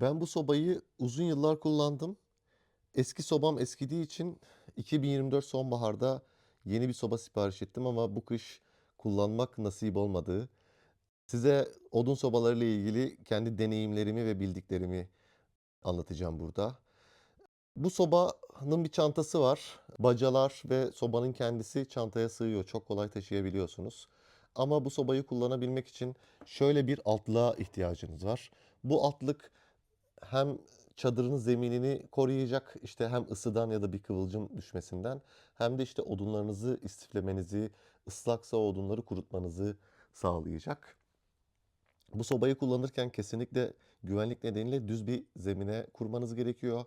Ben bu sobayı uzun yıllar kullandım. Eski sobam eskidiği için 2024 sonbaharda yeni bir soba sipariş ettim ama bu kış kullanmak nasip olmadı. Size odun sobalarıyla ilgili kendi deneyimlerimi ve bildiklerimi anlatacağım burada. Bu sobanın bir çantası var. Bacalar ve sobanın kendisi çantaya sığıyor. Çok kolay taşıyabiliyorsunuz. Ama bu sobayı kullanabilmek için şöyle bir altlığa ihtiyacınız var. Bu altlık hem çadırın zeminini koruyacak işte hem ısıdan ya da bir kıvılcım düşmesinden hem de işte odunlarınızı istiflemenizi, ıslaksa odunları kurutmanızı sağlayacak. Bu sobayı kullanırken kesinlikle güvenlik nedeniyle düz bir zemine kurmanız gerekiyor.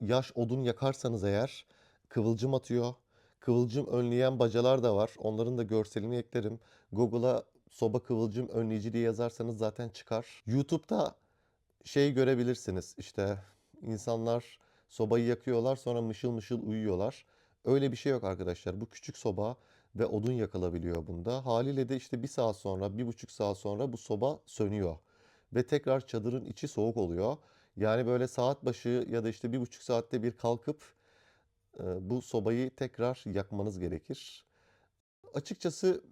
Yaş odun yakarsanız eğer kıvılcım atıyor. Kıvılcım önleyen bacalar da var. Onların da görselini eklerim. Google'a soba kıvılcım önleyici diye yazarsanız zaten çıkar. YouTube'da şey görebilirsiniz. İşte insanlar sobayı yakıyorlar sonra mışıl mışıl uyuyorlar. Öyle bir şey yok arkadaşlar. Bu küçük soba ve odun yakılabiliyor bunda. Haliyle de işte bir saat sonra, bir buçuk saat sonra bu soba sönüyor. Ve tekrar çadırın içi soğuk oluyor. Yani böyle saat başı ya da işte bir buçuk saatte bir kalkıp e, bu sobayı tekrar yakmanız gerekir. Açıkçası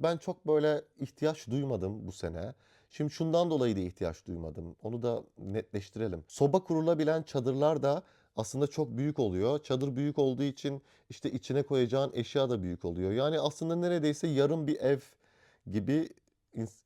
ben çok böyle ihtiyaç duymadım bu sene. Şimdi şundan dolayı da ihtiyaç duymadım. Onu da netleştirelim. Soba kurulabilen çadırlar da aslında çok büyük oluyor. Çadır büyük olduğu için işte içine koyacağın eşya da büyük oluyor. Yani aslında neredeyse yarım bir ev gibi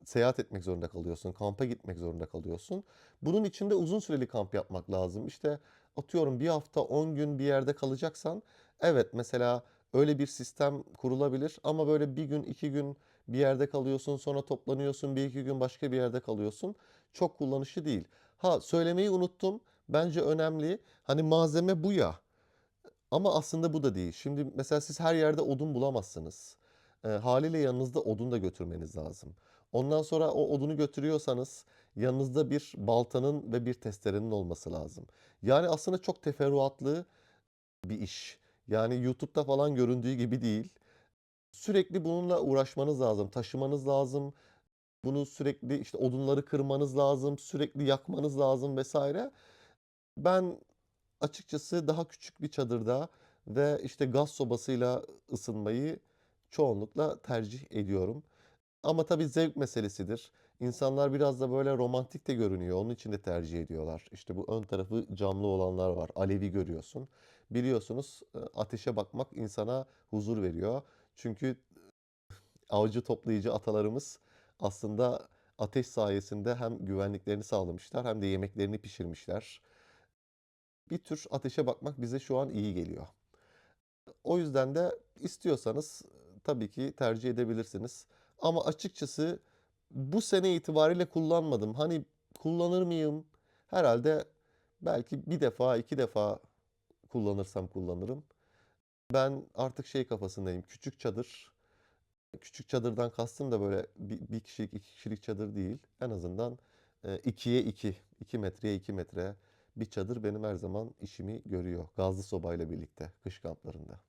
seyahat etmek zorunda kalıyorsun. Kampa gitmek zorunda kalıyorsun. Bunun için de uzun süreli kamp yapmak lazım. İşte atıyorum bir hafta 10 gün bir yerde kalacaksan evet mesela öyle bir sistem kurulabilir ama böyle bir gün iki gün bir yerde kalıyorsun sonra toplanıyorsun bir iki gün başka bir yerde kalıyorsun. Çok kullanışlı değil. Ha söylemeyi unuttum. Bence önemli. Hani malzeme bu ya. Ama aslında bu da değil. Şimdi mesela siz her yerde odun bulamazsınız. E, haliyle yanınızda odun da götürmeniz lazım. Ondan sonra o odunu götürüyorsanız yanınızda bir baltanın ve bir testerenin olması lazım. Yani aslında çok teferruatlı bir iş. Yani YouTube'da falan göründüğü gibi değil. Sürekli bununla uğraşmanız lazım, taşımanız lazım. Bunu sürekli işte odunları kırmanız lazım, sürekli yakmanız lazım vesaire. Ben açıkçası daha küçük bir çadırda ve işte gaz sobasıyla ısınmayı çoğunlukla tercih ediyorum. Ama tabii zevk meselesidir. İnsanlar biraz da böyle romantik de görünüyor. Onun için de tercih ediyorlar. İşte bu ön tarafı camlı olanlar var. Alevi görüyorsun. Biliyorsunuz e, ateşe bakmak insana huzur veriyor. Çünkü avcı toplayıcı atalarımız aslında ateş sayesinde hem güvenliklerini sağlamışlar hem de yemeklerini pişirmişler. Bir tür ateşe bakmak bize şu an iyi geliyor. O yüzden de istiyorsanız tabii ki tercih edebilirsiniz. Ama açıkçası bu sene itibariyle kullanmadım. Hani kullanır mıyım? Herhalde belki bir defa, iki defa kullanırsam kullanırım. Ben artık şey kafasındayım. Küçük çadır. Küçük çadırdan kastım da böyle bir, bir kişilik, iki kişilik çadır değil. En azından e, ikiye iki, iki metreye iki metre bir çadır benim her zaman işimi görüyor. Gazlı sobayla birlikte kış kamplarında.